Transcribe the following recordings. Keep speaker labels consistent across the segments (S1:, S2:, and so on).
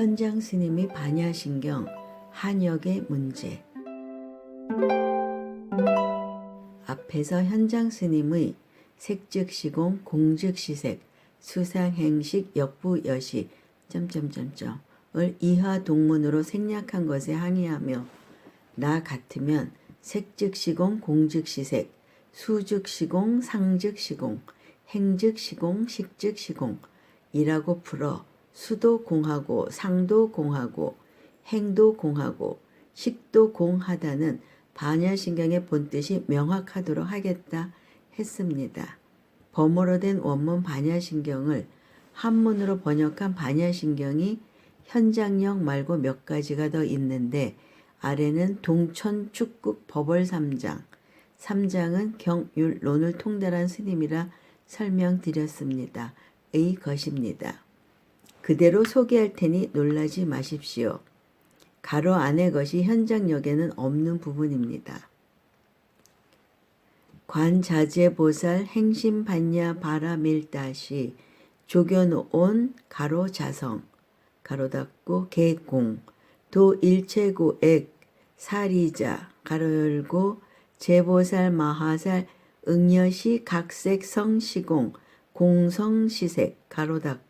S1: 현장 스님의 반야신경 한역의 문제. 앞에서 현장 스님의 색즉시공 공즉시색 수상행식 역부여시 점점점점을 이하 동문으로 생략한 것에 항의하며 나 같으면 색즉시공 공즉시색 수즉시공 상즉시공 행즉시공 식즉시공 이라고 풀어 수도 공하고 상도 공하고 행도 공하고 식도 공하다는 반야신경의 본뜻이 명확하도록 하겠다 했습니다. 범어로 된 원문 반야신경을 한문으로 번역한 반야신경이 현장역 말고 몇 가지가 더 있는데 아래는 동천 축국 법월 3장, 3장은 경율론을 통달한 스님이라 설명드렸습니다. 의 것입니다. 그대로 소개할 테니 놀라지 마십시오. 가로 안의 것이 현장역에는 없는 부분입니다. 관자재보살 행심반야 바라밀다시 조견온 가로 자성 가로 닫고 개공 도 일체고액 사리자 가로 열고 제보살 마하살 응여시 각색 성시공 공성시색 가로 닫고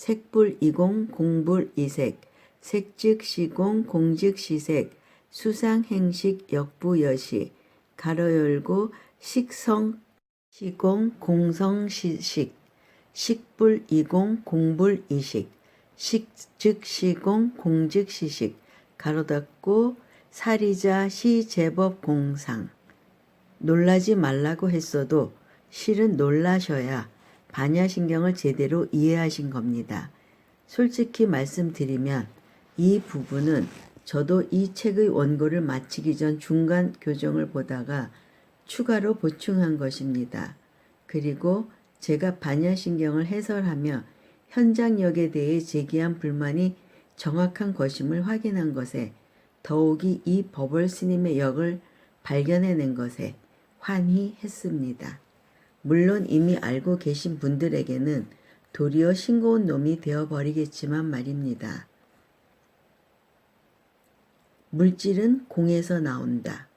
S1: 색불이공 공불이색 색즉시공 공즉시색 수상행식 역부여시 가로 열고 식성 시공 공성시식 식불이공 공불이식 식즉시공 공즉시식 가로 닫고 사리자 시제법 공상. 놀라지 말라고 했어도 실은 놀라셔야 반야신경을 제대로 이해하신 겁니다. 솔직히 말씀드리면 이 부분은 저도 이 책의 원고를 마치기 전 중간 교정을 보다가 추가로 보충한 것입니다. 그리고 제가 반야신경을 해설하며 현장역에 대해 제기한 불만이 정확한 것임을 확인한 것에 더욱이 이 법월 스님의 역을 발견해낸 것에 환희했습니다. 물론 이미 알고 계신 분들에게는 도리어 싱거운 놈이 되어버리겠지만 말입니다. 물질은 공에서 나온다.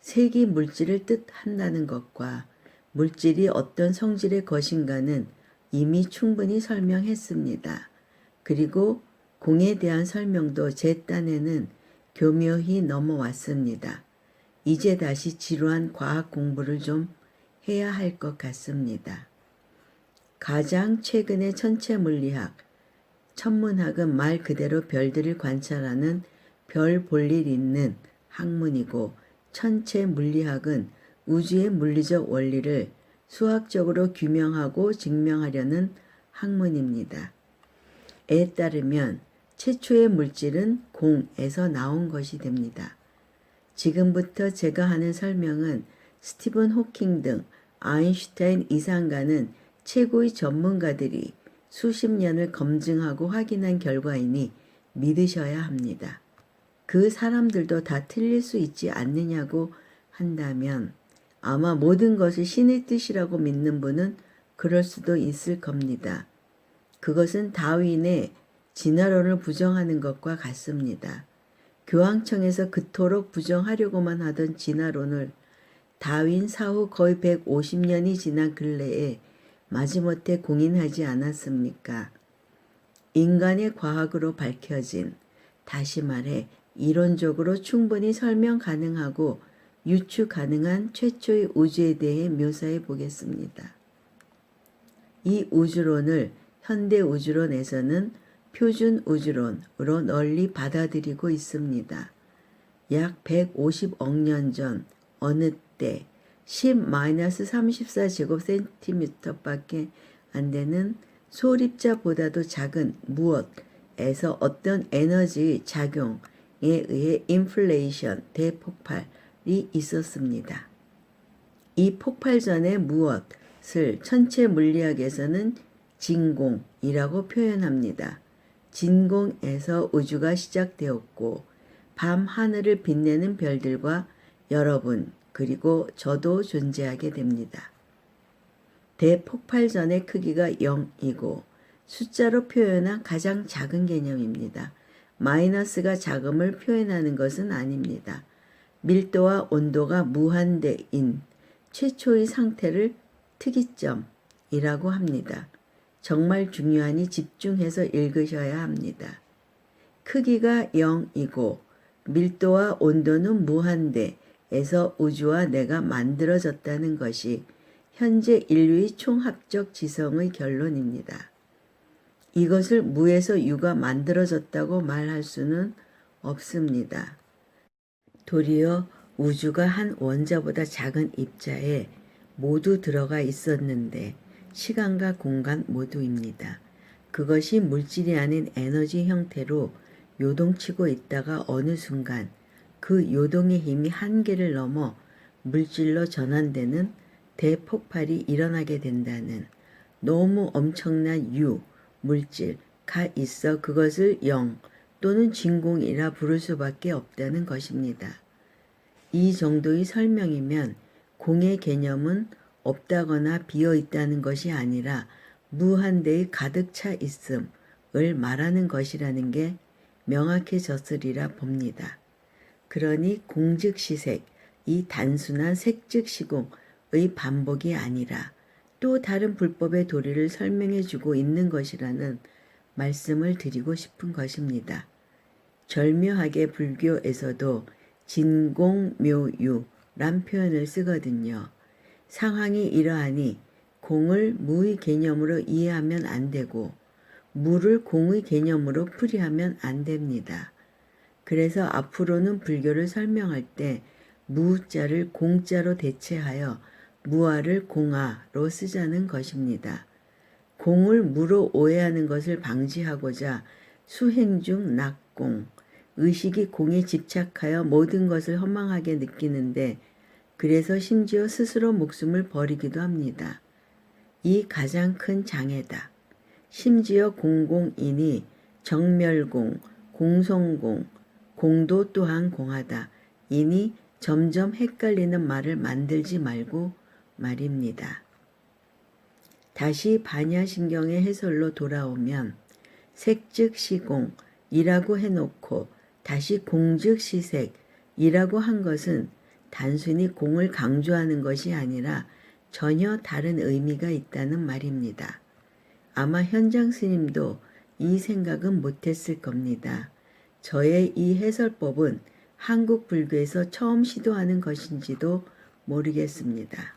S1: 색이 물질을 뜻한다는 것과 물질이 어떤 성질의 것인가는 이미 충분히 설명했습니다. 그리고 공에 대한 설명도 제 딴에는 교묘히 넘어왔습니다. 이제 다시 지루한 과학 공부를 좀 해야 할 것 같습니다. 가장 최근의 천체 물리학, 천문학은 말 그대로 별들을 관찰하는 별 볼 일 있는 학문이고 천체 물리학은 우주의 물리적 원리를 수학적으로 규명하고 증명하려는 학문입니다. 에 따르면 최초의 물질은 공에서 나온 것이 됩니다. 지금부터 제가 하는 설명은 스티븐 호킹 등 아인슈타인 이상가는 최고의 전문가들이 수십 년을 검증하고 확인한 결과이니 믿으셔야 합니다. 그 사람들도 다 틀릴 수 있지 않느냐고 한다면 아마 모든 것을 신의 뜻이라고 믿는 분은 그럴 수도 있을 겁니다. 그것은 다윈의 진화론을 부정하는 것과 같습니다. 교황청에서 그토록 부정하려고만 하던 진화론을 다윈 사후 거의 150년이 지난 근래에 마지못해 공인하지 않았습니까? 인간의 과학으로 밝혀진, 다시 말해 이론적으로 충분히 설명 가능하고 유추 가능한 최초의 우주에 대해 묘사해 보겠습니다. 이 우주론을 현대 우주론에서는 표준 우주론으로 널리 받아들이고 있습니다. 약 150억 년 전 어느 때 10-34제곱센티미터밖에 안 되는 소립자보다도 작은 무엇에서 어떤 에너지의 작용에 의해 인플레이션, 대폭발이 있었습니다. 이 폭발 전의 무엇을 천체 물리학에서는 진공이라고 표현합니다. 진공에서 우주가 시작되었고 밤 하늘을 빛내는 별들과 여러분 그리고 저도 존재하게 됩니다. 대폭발 전의 크기가 0이고 숫자로 표현한 가장 작은 개념입니다. 마이너스가 작음을 표현하는 것은 아닙니다. 밀도와 온도가 무한대인 최초의 상태를 특이점이라고 합니다. 정말 중요하니 집중해서 읽으셔야 합니다. 크기가 0이고 밀도와 온도는 무한대 에서 우주와 내가 만들어졌다는 것이 현재 인류의 총합적 지성의 결론입니다. 이것을 무에서 유가 만들어졌다고 말할 수는 없습니다. 도리어 우주가 한 원자보다 작은 입자에 모두 들어가 있었는데 시간과 공간 모두입니다. 그것이 물질이 아닌 에너지 형태로 요동치고 있다가 어느 순간 그 요동의 힘이 한계를 넘어 물질로 전환되는 대폭발이 일어나게 된다는 너무 엄청난 유, 물질 가 있어 그것을 영 또는 진공이라 부를 수밖에 없다는 것입니다. 이 정도의 설명이면 공의 개념은 없다거나 비어 있다는 것이 아니라 무한대의 가득 차 있음을 말하는 것이라는 게 명확해졌으리라 봅니다. 그러니 공즉시색, 이 단순한 색즉시공의 반복이 아니라 또 다른 불법의 도리를 설명해 주고 있는 것이라는 말씀을 드리고 싶은 것입니다. 절묘하게 불교에서도 진공묘유란 표현을 쓰거든요. 상황이 이러하니 공을 무의 개념으로 이해하면 안 되고 무를 공의 개념으로 풀이하면 안 됩니다. 그래서 앞으로는 불교를 설명할 때 무자를 공자로 대체하여 무아를 공아로 쓰자는 것입니다. 공을 무로 오해하는 것을 방지하고자 수행 중 낙공, 의식이 공에 집착하여 모든 것을 허망하게 느끼는데 그래서 심지어 스스로 목숨을 버리기도 합니다. 이 가장 큰 장애다. 심지어 공공인이 정멸공, 공성공, 공도 또한 공하다. 이니 점점 헷갈리는 말을 만들지 말고 말입니다. 다시 반야신경의 해설로 돌아오면 색즉 시공이라고 해놓고 다시 공즉 시색이라고 한 것은 단순히 공을 강조하는 것이 아니라 전혀 다른 의미가 있다는 말입니다. 아마 현장 스님도 이 생각은 못했을 겁니다. 저의 이 해설법은 한국 불교에서 처음 시도하는 것인지도 모르겠습니다.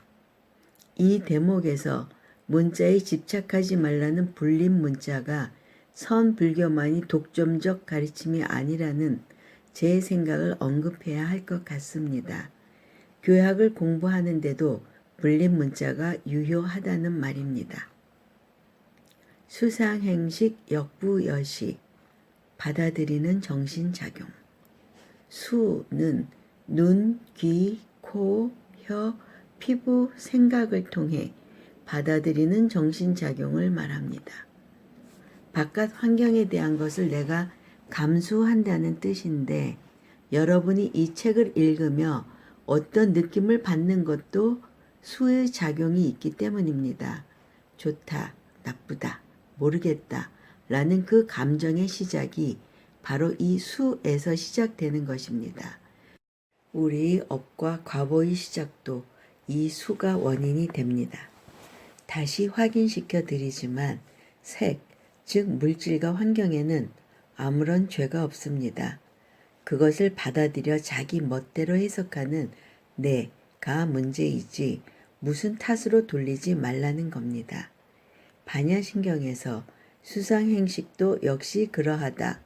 S1: 이 대목에서 문자에 집착하지 말라는 불림 문자가 선 불교만이 독점적 가르침이 아니라는 제 생각을 언급해야 할 것 같습니다. 교학을 공부하는데도 불림 문자가 유효하다는 말입니다. 수상행식 역부여시 받아들이는 정신작용 수는 눈, 귀, 코, 혀, 피부, 생각을 통해 받아들이는 정신작용을 말합니다. 바깥 환경에 대한 것을 내가 감수한다는 뜻인데 여러분이 이 책을 읽으며 어떤 느낌을 받는 것도 수의 작용이 있기 때문입니다. 좋다, 나쁘다, 모르겠다 라는 그 감정의 시작이 바로 이 수에서 시작되는 것입니다. 우리 업과 과보의 시작도 이 수가 원인이 됩니다. 다시 확인시켜 드리지만 색, 즉 물질과 환경에는 아무런 죄가 없습니다. 그것을 받아들여 자기 멋대로 해석하는 내가 문제이지 무슨 탓으로 돌리지 말라는 겁니다. 반야신경에서 수상행식도 역시 그러하다.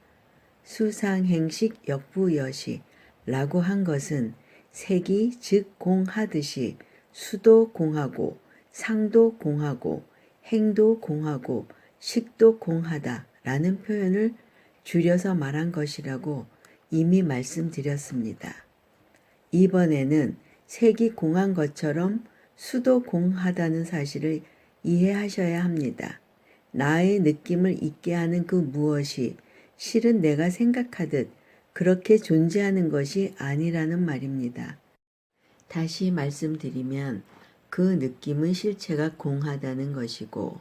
S1: 수상행식 역부여시라고 한 것은 색이 즉 공하듯이 수도 공하고 상도 공하고 행도 공하고 식도 공하다 라는 표현을 줄여서 말한 것이라고 이미 말씀드렸습니다. 이번에는 색이 공한 것처럼 수도 공하다는 사실을 이해하셔야 합니다. 나의 느낌을 있게 하는 그 무엇이 실은 내가 생각하듯 그렇게 존재하는 것이 아니라는 말입니다. 다시 말씀드리면 그 느낌은 실체가 공하다는 것이고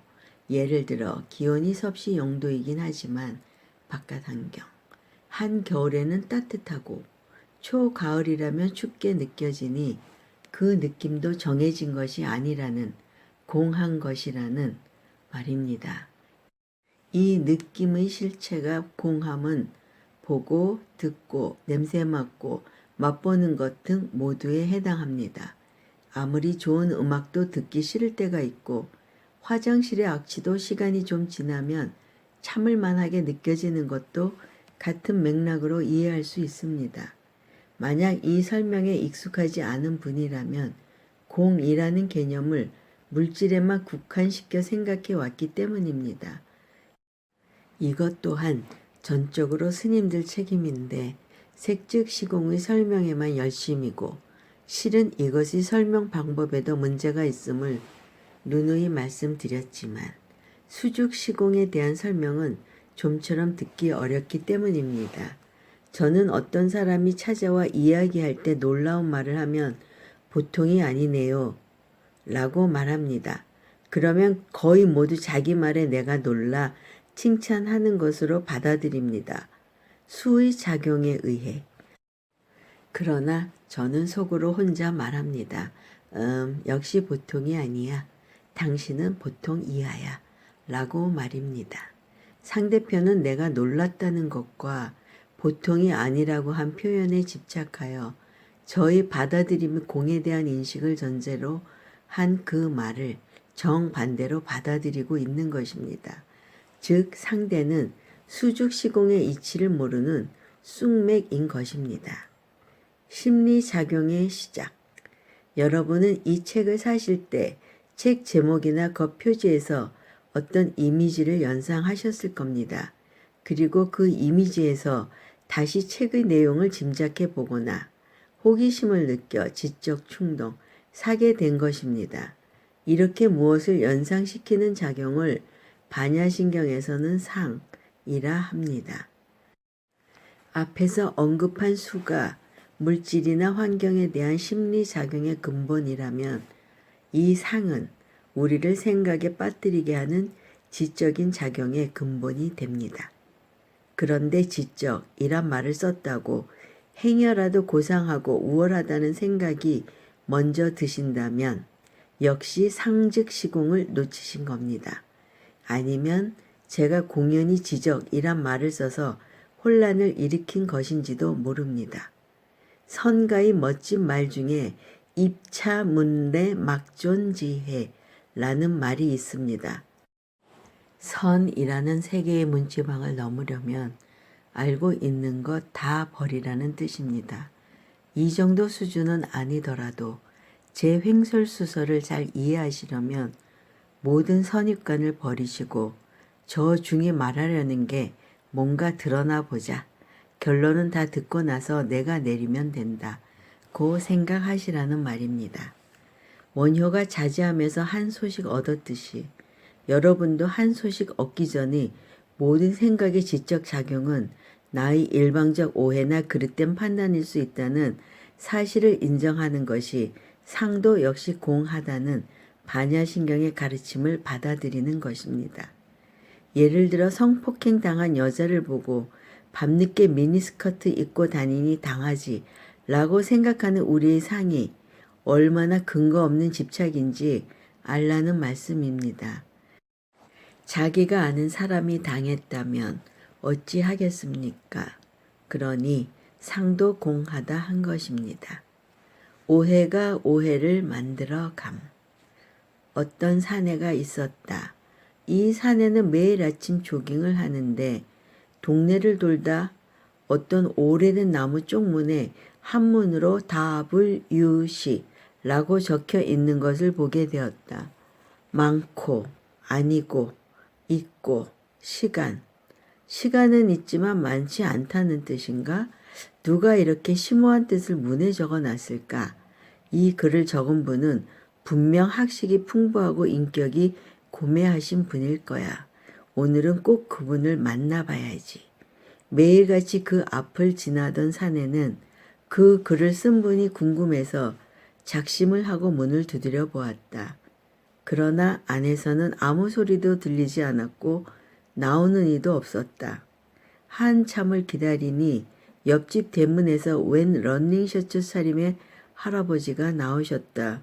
S1: 예를 들어 기온이 섭씨 영도이긴 하지만 바깥 환경. 한 겨울에는 따뜻하고 초가을이라면 춥게 느껴지니 그 느낌도 정해진 것이 아니라는 공한 것이라는 말입니다. 이 느낌의 실체가 공함은 보고 듣고 냄새 맡고 맛보는 것 등 모두에 해당합니다. 아무리 좋은 음악도 듣기 싫을 때가 있고 화장실의 악취도 시간이 좀 지나면 참을 만하게 느껴지는 것도 같은 맥락으로 이해할 수 있습니다. 만약 이 설명에 익숙하지 않은 분이라면 공이라는 개념을 물질에만 국한시켜 생각해 왔기 때문입니다. 이것 또한 전적으로 스님들 책임인데 색즉 시공의 설명에만 열심이고 실은 이것이 설명 방법에도 문제가 있음을 누누이 말씀드렸지만 수죽 시공에 대한 설명은 좀처럼 듣기 어렵기 때문입니다. 저는 어떤 사람이 찾아와 이야기할 때 놀라운 말을 하면 보통이 아니네요. 라고 말합니다. 그러면 거의 모두 자기 말에 내가 놀라 칭찬하는 것으로 받아들입니다. 수의 작용에 의해. 그러나 저는 속으로 혼자 말합니다. 음, 역시 보통이 아니야. 당신은 보통 이하야. 라고 말입니다. 상대편은 내가 놀랐다는 것과 보통이 아니라고 한 표현에 집착하여 저의 받아들임의 공에 대한 인식을 전제로 한 그 말을 정반대로 받아들이고 있는 것입니다. 즉 상대는 수죽 시공의 이치를 모르는 쑥맥인 것입니다. 심리작용의 시작. 여러분은 이 책을 사실 때 책 제목이나 겉표지에서 어떤 이미지를 연상하셨을 겁니다. 그리고 그 이미지에서 다시 책의 내용을 짐작해 보거나 호기심을 느껴 지적 충동, 사게 된 것입니다. 이렇게 무엇을 연상시키는 작용을 반야신경에서는 상이라 합니다. 앞에서 언급한 수가 물질이나 환경에 대한 심리작용의 근본이라면 이 상은 우리를 생각에 빠뜨리게 하는 지적인 작용의 근본이 됩니다. 그런데 지적이란 말을 썼다고 행여라도 고상하고 우월하다는 생각이 먼저 드신다면 역시 상즉 시공을 놓치신 겁니다. 아니면 제가 공연히 지적이란 말을 써서 혼란을 일으킨 것인지도 모릅니다. 선가의 멋진 말 중에 입차문례 막존지해 라는 말이 있습니다. 선이라는 세 개의 문지방을 넘으려면 알고 있는 것 다 버리라는 뜻입니다. 이 정도 수준은 아니더라도 제 횡설수설을 잘 이해하시려면 모든 선입관을 버리시고 저 중에 말하려는 게 뭔가 드러나 보자. 결론은 다 듣고 나서 내가 내리면 된다. 고 생각하시라는 말입니다. 원효가 자제하면서 한 소식 얻었듯이 여러분도 한 소식 얻기 전에 모든 생각의 지적 작용은 나의 일방적 오해나 그릇된 판단일 수 있다는 사실을 인정하는 것이 상도 역시 공하다는 반야신경의 가르침을 받아들이는 것입니다. 예를 들어 성폭행 당한 여자를 보고 밤늦게 미니스커트 입고 다니니 당하지 라고 생각하는 우리의 상이 얼마나 근거 없는 집착인지 알라는 말씀입니다. 자기가 아는 사람이 당했다면 어찌 하겠습니까? 그러니 상도 공하다 한 것입니다. 오해가 오해를 만들어 감. 어떤 사내가 있었다. 이 사내는 매일 아침 조깅을 하는데 동네를 돌다 어떤 오래된 나무 쪽문에 한문으로 WC 라고 적혀 있는 것을 보게 되었다. 많고, 아니고, 있고, 시간. 시간은 있지만 많지 않다는 뜻인가? 누가 이렇게 심오한 뜻을 문에 적어 놨을까? 이 글을 적은 분은 분명 학식이 풍부하고 인격이 고매하신 분일 거야. 오늘은 꼭 그분을 만나봐야지. 매일같이 그 앞을 지나던 사내는 그 글을 쓴 분이 궁금해서 작심을 하고 문을 두드려 보았다. 그러나 안에서는 아무 소리도 들리지 않았고 나오는 이도 없었다. 한참을 기다리니 옆집 대문에서 웬 런닝셔츠 차림의 할아버지가 나오셨다.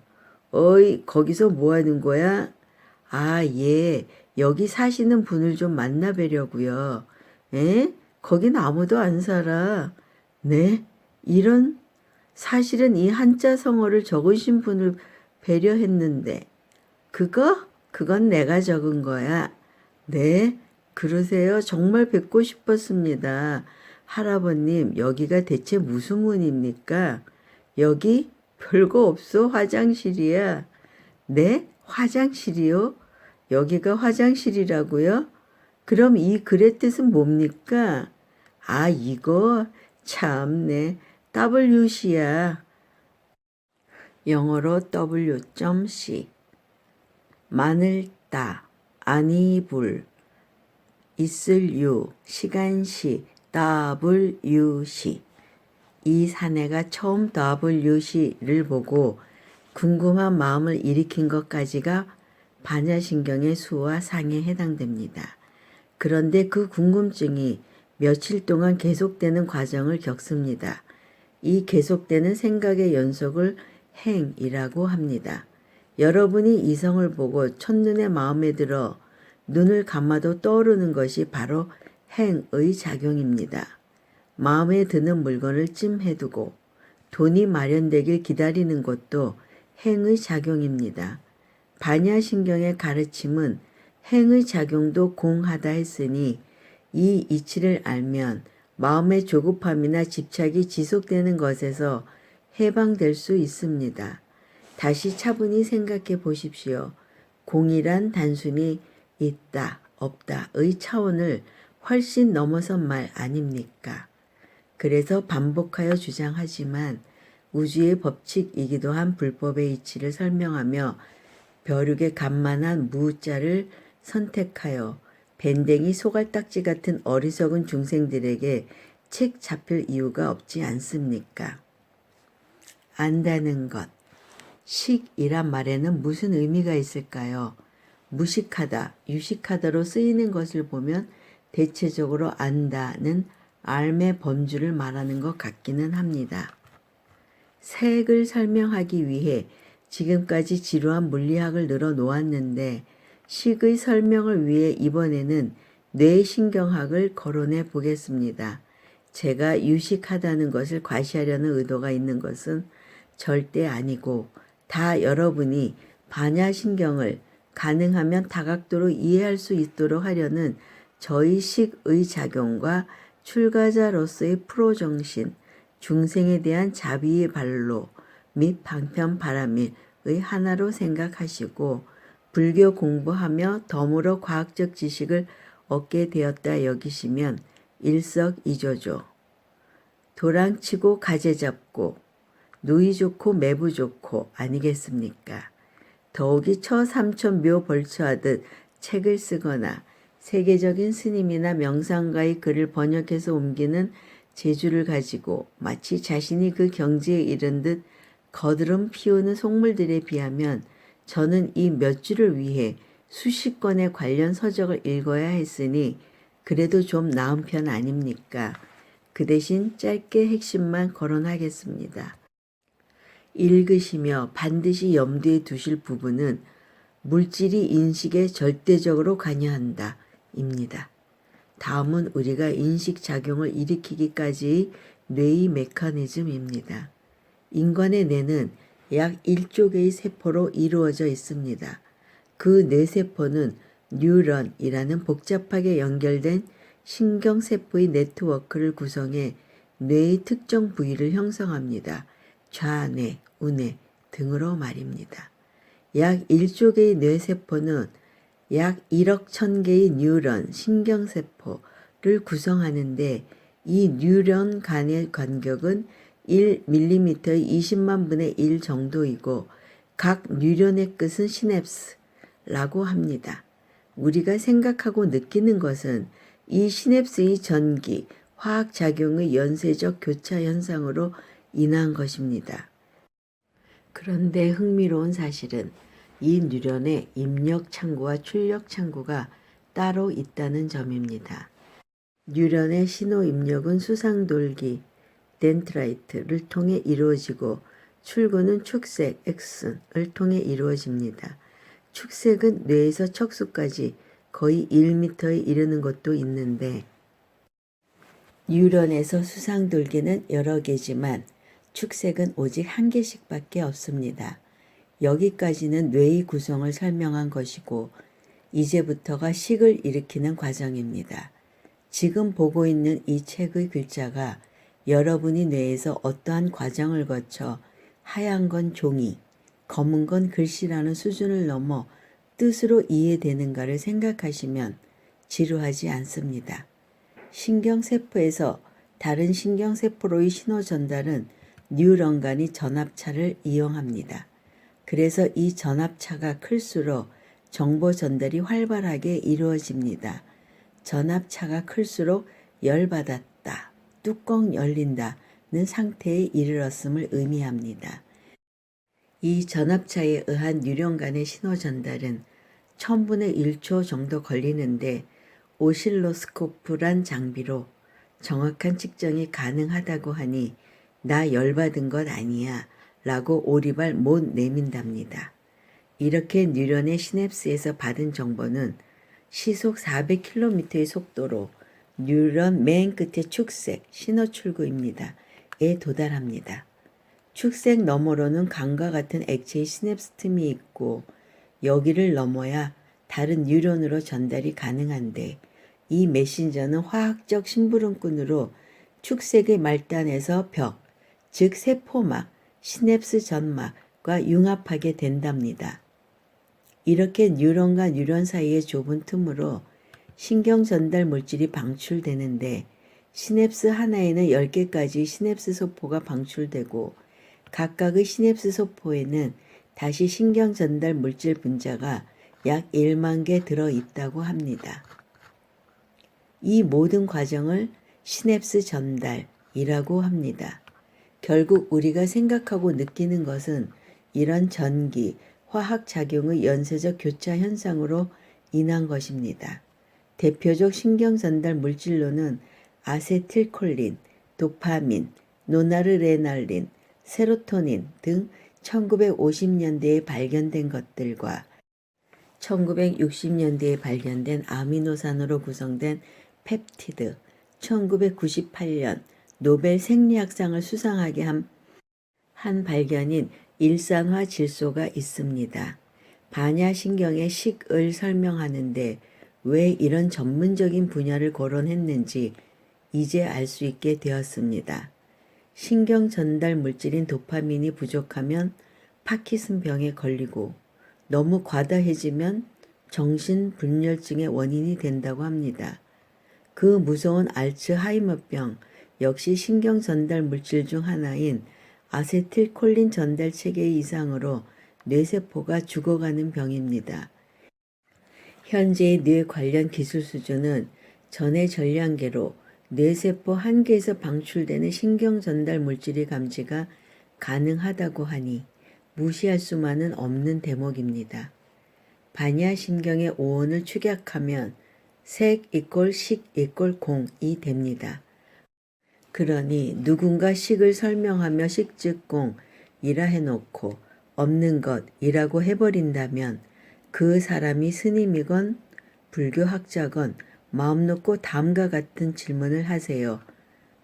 S1: 어이, 거기서 뭐 하는 거야? 아, 예. 여기 사시는 분을 좀 만나 뵈려고요. 에? 거긴 아무도 안 살아. 네? 이런 사실은 이 한자 성어를 적으신 분을 배려했는데 그거? 그건 내가 적은 거야. 네? 그러세요? 정말 뵙고 싶었습니다. 할아버님, 여기가 대체 무슨 문입니까? 여기 별거 없어. 화장실이야. 네? 화장실이요? 여기가 화장실이라고요? 그럼 이 글의 뜻은 뭡니까? 아, 이거 참네. WC야. 영어로 W.C. 마늘 따, 아니 불, 있을 유, 시간시, WC. 이 사내가 처음 WC를 보고 궁금한 마음을 일으킨 것까지가 반야신경의 수와 상에 해당됩니다. 그런데 그 궁금증이 며칠 동안 계속되는 과정을 겪습니다. 이 계속되는 생각의 연속을 행이라고 합니다. 여러분이 이성을 보고 첫눈에 마음에 들어 눈을 감아도 떠오르는 것이 바로 행의 작용입니다. 마음에 드는 물건을 찜해두고 돈이 마련되길 기다리는 것도 행의 작용입니다. 반야신경의 가르침은 행의 작용도 공하다 했으니 이 이치를 알면 마음의 조급함이나 집착이 지속되는 것에서 해방될 수 있습니다. 다시 차분히 생각해 보십시오. 공이란 단순히 있다, 없다의 차원을 훨씬 넘어선 말 아닙니까? 그래서 반복하여 주장하지만 우주의 법칙이기도 한 불법의 이치를 설명하며 벼룩의 간만한 무자를 선택하여 밴댕이 소갈딱지 같은 어리석은 중생들에게 책 잡힐 이유가 없지 않습니까? 안다는 것. 식이란 말에는 무슨 의미가 있을까요? 무식하다, 유식하다로 쓰이는 것을 보면 대체적으로 안다는 알의 범주를 말하는 것 같기는 합니다. 색을 설명하기 위해 지금까지 지루한 물리학을 늘어 놓았는데 식의 설명을 위해 이번에는 뇌신경학을 거론해 보겠습니다. 제가 유식하다는 것을 과시하려는 의도가 있는 것은 절대 아니고 다 여러분이 반야신경을 가능하면 다각도로 이해할 수 있도록 하려는 저희 식의 작용과 출가자로서의 프로 정신, 중생에 대한 자비의 발로 및 방편 바람의 하나로 생각하시고 불교 공부하며 덤으로 과학적 지식을 얻게 되었다 여기시면 일석이조죠. 도랑치고 가재 잡고 누이 좋고 매부 좋고 아니겠습니까? 더욱이 처삼천 묘 벌초하듯 책을 쓰거나 세계적인 스님이나 명상가의 글을 번역해서 옮기는 재주를 가지고 마치 자신이 그 경지에 이른 듯 거드름 피우는 속물들에 비하면 저는 이 몇 주를 위해 수십 건의 관련 서적을 읽어야 했으니 그래도 좀 나은 편 아닙니까? 그 대신 짧게 핵심만 거론하겠습니다. 읽으시며 반드시 염두에 두실 부분은 물질이 인식에 절대적으로 관여한다. 입니다. 다음은 우리가 인식 작용을 일으키기까지의 뇌의 메커니즘입니다. 인간의 뇌는 약 1조 개의 세포로 이루어져 있습니다. 그 뇌세포는 뉴런이라는 복잡하게 연결된 신경세포의 네트워크를 구성해 뇌의 특정 부위를 형성합니다. 좌뇌, 우뇌 등으로 말입니다. 약 1조 개의 뇌세포는 약 1억 천 개의 뉴런, 신경세포를 구성하는데 이 뉴런 간의 간격은 1mm의 20만 분의 1 정도이고 각 뉴런의 끝은 시냅스라고 합니다. 우리가 생각하고 느끼는 것은 이 시냅스의 전기, 화학작용의 연쇄적 교차 현상으로 인한 것입니다. 그런데 흥미로운 사실은 이 뉴런에 입력 창구와 출력 창구가 따로 있다는 점입니다. 뉴런의 신호 입력은 수상돌기, 덴트라이트를 통해 이루어지고 출구는 축색, 엑슨을 통해 이루어집니다. 축색은 뇌에서 척수까지 거의 1m에 이르는 것도 있는데 뉴런에서 수상돌기는 여러 개지만 축색은 오직 한 개씩밖에 없습니다. 여기까지는 뇌의 구성을 설명한 것이고 이제부터가 식을 일으키는 과정입니다. 지금 보고 있는 이 책의 글자가 여러분이 뇌에서 어떠한 과정을 거쳐 하얀 건 종이, 검은 건 글씨라는 수준을 넘어 뜻으로 이해되는가를 생각하시면 지루하지 않습니다. 신경세포에서 다른 신경세포로의 신호 전달은 뉴런 간의 전압차를 이용합니다. 그래서 이 전압차가 클수록 정보 전달이 활발하게 이루어집니다. 전압차가 클수록 열받았다, 뚜껑 열린다는 상태에 이르렀음을 의미합니다. 이 전압차에 의한 뉴런 간의 신호 전달은 1000분의 1초 정도 걸리는데 오실로스코프란 장비로 정확한 측정이 가능하다고 하니 나 열받은 것 아니야 라고 오리발 못 내민답니다. 이렇게 뉴런의 시냅스에서 받은 정보는 시속 400km의 속도로 뉴런 맨 끝의 축색 신호 출구입니다. 에 도달합니다. 축색 너머로는 강과 같은 액체의 시냅스 틈이 있고 여기를 넘어야 다른 뉴런으로 전달이 가능한데 이 메신저는 화학적 심부름꾼으로 축색의 말단에서 벽, 즉 세포막, 시냅스 전막과 융합하게 된답니다. 이렇게 뉴런과 뉴런 사이의 좁은 틈으로 신경 전달 물질이 방출되는데 시냅스 하나에는 10개까지 시냅스 소포가 방출되고 각각의 시냅스 소포에는 다시 신경 전달 물질 분자가 약 1만 개 들어 있다고 합니다. 이 모든 과정을 시냅스 전달이라고 합니다. 결국 우리가 생각하고 느끼는 것은 이런 전기, 화학 작용의 연쇄적 교차 현상으로 인한 것입니다. 대표적 신경 전달 물질로는 아세틸콜린, 도파민, 노나르레날린, 세로토닌 등 1950년대에 발견된 것들과 1960년대에 발견된 아미노산으로 구성된 펩티드, 1998년 노벨 생리학상을 수상하게 한, 한 발견인 일산화 질소가 있습니다. 반야신경의 식을 설명하는데 왜 이런 전문적인 분야를 거론했는지 이제 알 수 있게 되었습니다. 신경 전달 물질인 도파민이 부족하면 파키슨병에 걸리고 너무 과다해지면 정신 분열증의 원인이 된다고 합니다. 그 무서운 알츠하이머병 역시 신경 전달 물질 중 하나인 아세틸콜린 전달 체계 이상으로 뇌세포가 죽어가는 병입니다. 현재의 뇌 관련 기술 수준은 전해 전량계로 뇌세포 한 개에서 방출되는 신경 전달 물질의 감지가 가능하다고 하니 무시할 수만은 없는 대목입니다. 반야신경의 오온을 축약하면 색 이꼴 식 이꼴 공이 됩니다. 그러니 누군가 식을 설명하며 식즉공이라 해놓고 없는 것이라고 해버린다면 그 사람이 스님이건 불교학자건 마음 놓고 다음과 같은 질문을 하세요.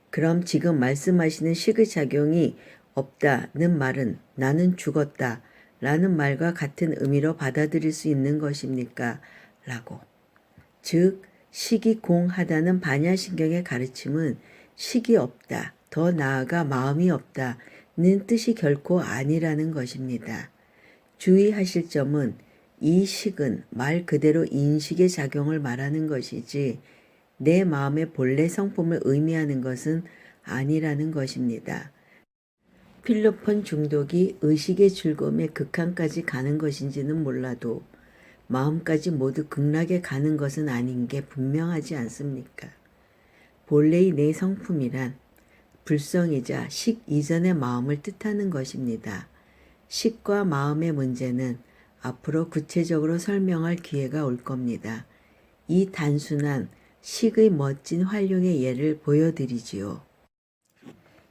S1: 그럼 지금 말씀하시는 식의 작용이 없다는 말은 나는 죽었다 라는 말과 같은 의미로 받아들일 수 있는 것입니까? 라고. 즉, 식이 공하다는 반야신경의 가르침은 식이 없다, 더 나아가 마음이 없다는 뜻이 결코 아니라는 것입니다. 주의하실 점은 이 식은 말 그대로 인식의 작용을 말하는 것이지 내 마음의 본래 성품을 의미하는 것은 아니라는 것입니다. 필로폰 중독이 의식의 즐거움의 극한까지 가는 것인지는 몰라도 마음까지 모두 극락에 가는 것은 아닌 게 분명하지 않습니까? 본래의 내 성품이란 불성이자 식 이전의 마음을 뜻하는 것입니다. 식과 마음의 문제는 앞으로 구체적으로 설명할 기회가 올 겁니다. 이 단순한 식의 멋진 활용의 예를 보여드리지요.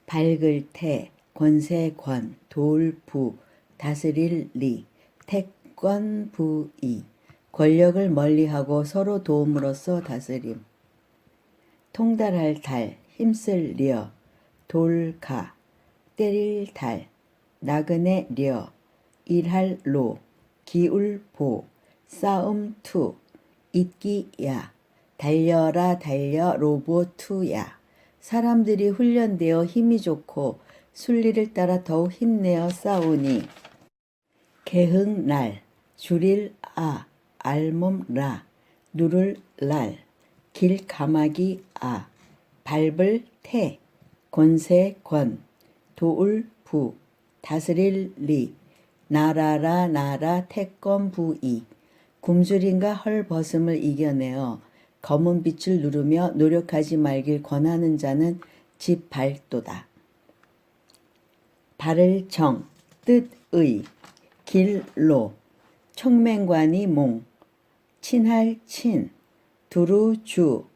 S1: 밝을 태, 권세 권, 돌 부, 다스릴 리, 태권 부이, 권력을 멀리하고 서로 도움으로써 다스림. 통달할 달, 힘쓸 려, 돌가, 때릴 달, 나그네 려, 일할 로, 기울 보, 싸움 투, 있기 야, 달려라 달려 로보 투야. 사람들이 훈련되어 힘이 좋고 순리를 따라 더욱 힘내어 싸우니 개흥 날, 줄일 아, 알몸 라, 누를 날, 길 가마기 아, 밟을 태, 권세 권, 도울 부, 다스릴 리, 나라라 나라 태권 부이, 굶주림과 헐벗음을 이겨내어 검은 빛을 누르며 노력하지 말길 권하는 자는 집 발도다. 발을 정, 뜻의, 길로, 총맹관이 몽, 친할 친, 두루 주,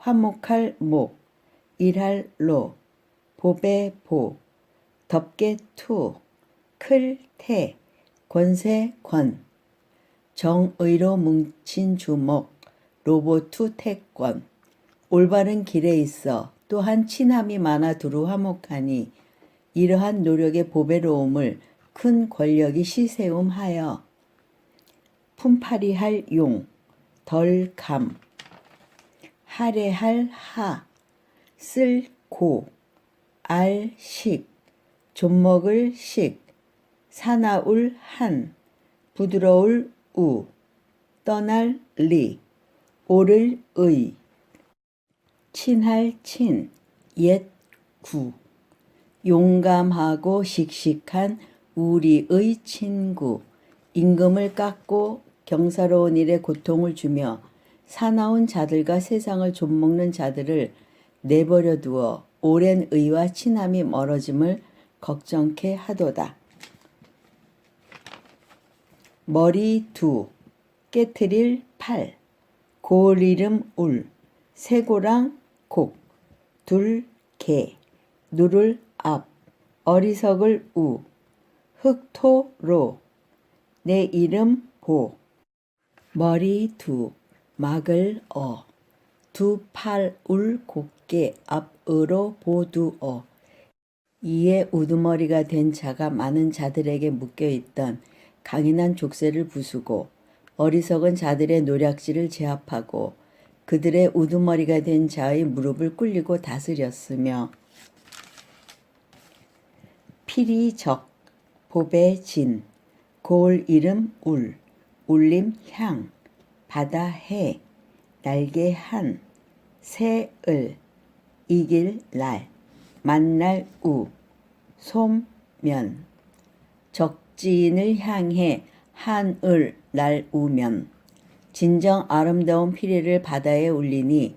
S1: 화목할 목, 일할 로, 보배 보, 덮개 투, 클 태, 권세 권, 정의로 뭉친 주먹, 로보투 태권, 올바른 길에 있어 또한 친함이 많아 두루 화목하니 이러한 노력의 보배로움을 큰 권력이 시세움하여 품팔이할 용, 덜 감, 할애할 하, 쓸 고, 알 식, 좀먹을 식, 사나울 한, 부드러울 우, 떠날 리, 오를 의, 친할 친, 옛 구, 용감하고 씩씩한 우리의 친구, 임금을 깎고 경사로운 일에 고통을 주며 사나운 자들과 세상을 좀먹는 자들을 내버려 두어 오랜 의와 친함이 멀어짐을 걱정케 하도다. 머리 두, 깨트릴 팔, 고리름 울, 쇠고랑 곡, 둘 개, 누를 앞, 어리석을 우, 흑토 로, 내 이름 보, 머리 두, 막을 어, 두 팔울 곱게 앞으로 보두어. 이에 우두머리가 된 자가 많은 자들에게 묶여 있던 강인한 족쇄를 부수고 어리석은 자들의 노략질을 제압하고 그들의 우두머리가 된 자의 무릎을 꿇리고 다스렸으며 필이 적, 보배 진, 고을 이름 울, 울림 향, 바다 해, 날개 한, 새을, 이길 날, 만날 우, 솜면, 적지인을 향해 한을 날 우면, 진정 아름다운 피리를 바다에 올리니